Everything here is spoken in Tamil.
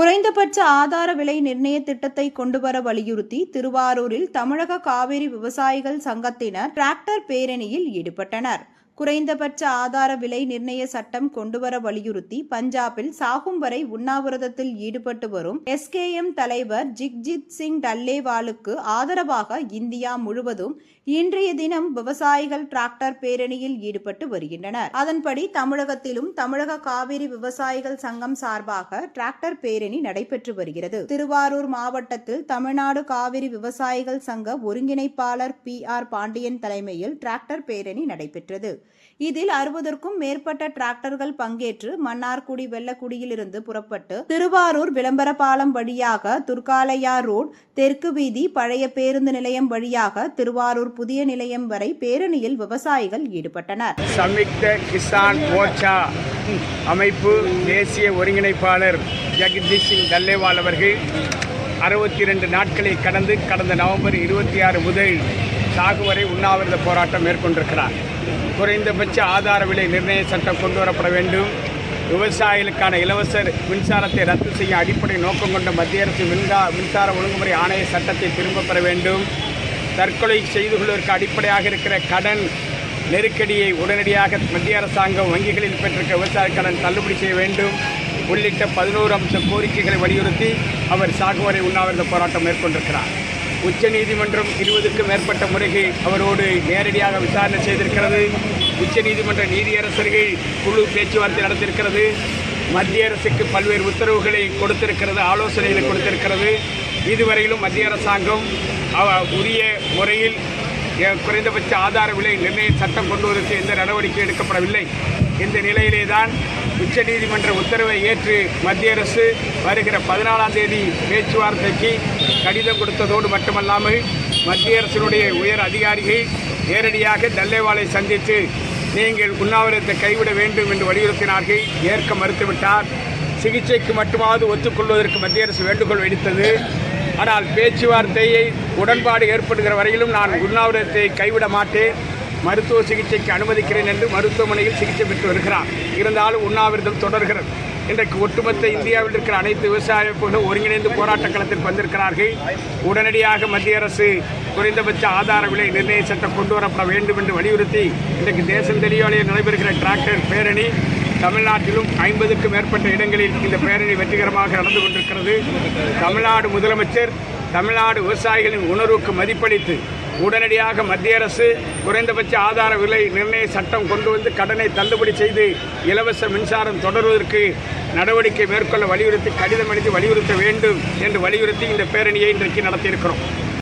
குறைந்தபட்ச ஆதார விலை நிர்ணய திட்டத்தை கொண்டுவர வலியுறுத்தி திருவாரூரில் தமிழக காவிரி விவசாயிகள் சங்கத்தினர் டிராக்டர் பேரணியில் ஈடுபட்டனர். குறைந்தபட்ச ஆதார விலை நிர்ணய சட்டம் கொண்டுவர வலியுறுத்தி பஞ்சாபில் சாகும் வரை உண்ணாவிரதத்தில் ஈடுபட்டு வரும் எஸ்கேஎம் தலைவர் ஜிக்ஜித் சிங் டல்லேவாலுக்கு ஆதரவாக இந்தியா முழுவதும் இன்றைய தினம் விவசாயிகள் டிராக்டர் பேரணியில் ஈடுபட்டு வருகின்றனர். அதன்படி தமிழகத்திலும் தமிழக காவிரி விவசாயிகள் சங்கம் சார்பாக டிராக்டர் பேரணி நடைபெற்று வருகிறது. திருவாரூர் மாவட்டத்தில் தமிழ்நாடு காவிரி விவசாயிகள் சங்க ஒருங்கிணைப்பாளர் பி ஆர் பாண்டியன் தலைமையில் டிராக்டர் பேரணி நடைபெற்றது. இதில் அறுபதற்கும் மேற்பட்ட டிராக்டர்கள் பங்கேற்று மன்னார்குடி வெள்ளக்குடியிலிருந்து புறப்பட்டு திருவாரூர் விளம்பரபாலம் வழியாக துர்காலயா ரோட் தெற்கு வீதி பழைய பேருந்து நிலையம் வழியாக திருவாரூர் புதிய நிலையம் வரை பேரணியில் விவசாயிகள் ஈடுபட்டனர். சம்யுக்த கிசான் மோர்ச்சா அமைப்பு தேசிய ஒருங்கிணைப்பாளர் ஜெகதீஷ் சிங் தல்லேவால் அவர்கள் அறுபத்தி ரெண்டு நாட்களை கடந்து கடந்த நவம்பர் இருபத்தி ஆறு முதல் சாகு வரை உண்ணாவிரத போராட்டம் மேற்கொண்டிருக்கிறார். குறைந்தபட்ச ஆதார விலை நிர்ணய சட்டம் கொண்டு வரப்பட வேண்டும். விவசாயிகளுக்கான இலவச மின்சாரத்தை ரத்து செய்ய அடிப்படை நோக்கம் கொண்ட மத்திய அரசு மின்சா மின்சார ஒழுங்குமுறை ஆணைய சட்டத்தை திரும்பப் பெற வேண்டும். தற்கொலை செய்து கொள்வதற்கு அடிப்படையாக இருக்கிற கடன் நெருக்கடியை உடனடியாக மத்திய அரசாங்கம் வங்கிகளில் பெற்றிருக்க விவசாய கடன் தள்ளுபடி செய்ய வேண்டும். உள்ளிட்ட பதினோரு அம்ச கோரிக்கைகளை வலியுறுத்தி அவர் சாகுவரை உண்ணாவிரத போராட்டம் மேற்கொண்டிருக்கிறார். உச்சநீதிமன்றம் இருபதுக்கும் மேற்பட்ட முறைகள் அவரோடு நேரடியாக விசாரணை செய்திருக்கிறது. உச்சநீதிமன்ற நீதியரசர்கள் குழு பேச்சுவார்த்தை நடத்தியிருக்கிறது. மத்திய அரசுக்கு பல்வேறு உத்தரவுகளை கொடுத்திருக்கிறது ஆலோசனைகளை கொடுத்திருக்கிறது. இதுவரையிலும் மத்திய அரசாங்கம் அவ- உரிய முறையில் குறைந்தபட்ச ஆதார விலை நிர்ணய சட்டம் கொண்டு வருவதற்கு எந்த நடவடிக்கை எடுக்கப்படவில்லை. இந்த நிலையிலே தான் உச்சநீதிமன்ற உத்தரவை ஏற்று மத்திய அரசு வருகிற பதினாலாம் தேதி பேச்சுவார்த்தைக்கு கடிதம் கொடுத்ததோடு மட்டுமல்லாமல் மத்திய அரசினுடைய உயர் அதிகாரிகள் நேரடியாக டல்லேவாலை சந்தித்து நீங்கள் உண்ணாவிரத்தை கைவிட வேண்டும் என்று வலியுறுத்தினார்கள். ஏற்க மறுத்துவிட்டார். சிகிச்சைக்கு மட்டுமாவது ஒத்துக்கொள்வதற்கு மத்திய அரசு வேண்டுகோள் விடுத்தது. ஆனால் பேச்சுவார்த்தையை உடன்பாடு ஏற்படுகிற வரையிலும் நான் உண்ணாவிரத்தை கைவிட மாட்டேன். மருத்துவ சிகிச்சைக்கு அனுமதிக்கிறேன் என்று மருத்துவமனையில் சிகிச்சை பெற்று வருகிறார். இருந்தாலும் உண்ணாவிரதம் தொடர்கிறது. இன்றைக்கு ஒட்டுமொத்த இந்தியாவில் இருக்கிற அனைத்து விவசாய அமைப்புகளும் ஒருங்கிணைந்து போராட்ட களத்தில் வந்திருக்கிறார்கள். உடனடியாக மத்திய அரசு குறைந்தபட்ச ஆதார விலை நிர்ணய சட்டம் கொண்டு வரப்பட வேண்டும் என்று வலியுறுத்தி இன்றைக்கு தேசம் தெளிவாலையில் நடைபெறுகிற டிராக்டர் பேரணி தமிழ்நாட்டிலும் ஐம்பதுக்கும் மேற்பட்ட இடங்களில் இந்த பேரணி வெற்றிகரமாக நடந்து கொண்டிருக்கிறது. தமிழ்நாடு முதலமைச்சர் தமிழ்நாடு விவசாயிகளின் உணர்வுக்கு மதிப்பளித்து உடனடியாக மத்திய அரசு குறைந்தபட்ச ஆதார விலை நிர்ணய சட்டம் கொண்டு வந்து கடனை தள்ளுபடி செய்து இலவச மின்சாரம் தொடர்வதற்கு நடவடிக்கை மேற்கொள்ள வலியுறுத்தி கடிதம் எழுதி வலியுறுத்த வேண்டும் என்று வலியுறுத்தி இந்த பேரணியை இன்றைக்கு நடத்தியிருக்கிறோம்.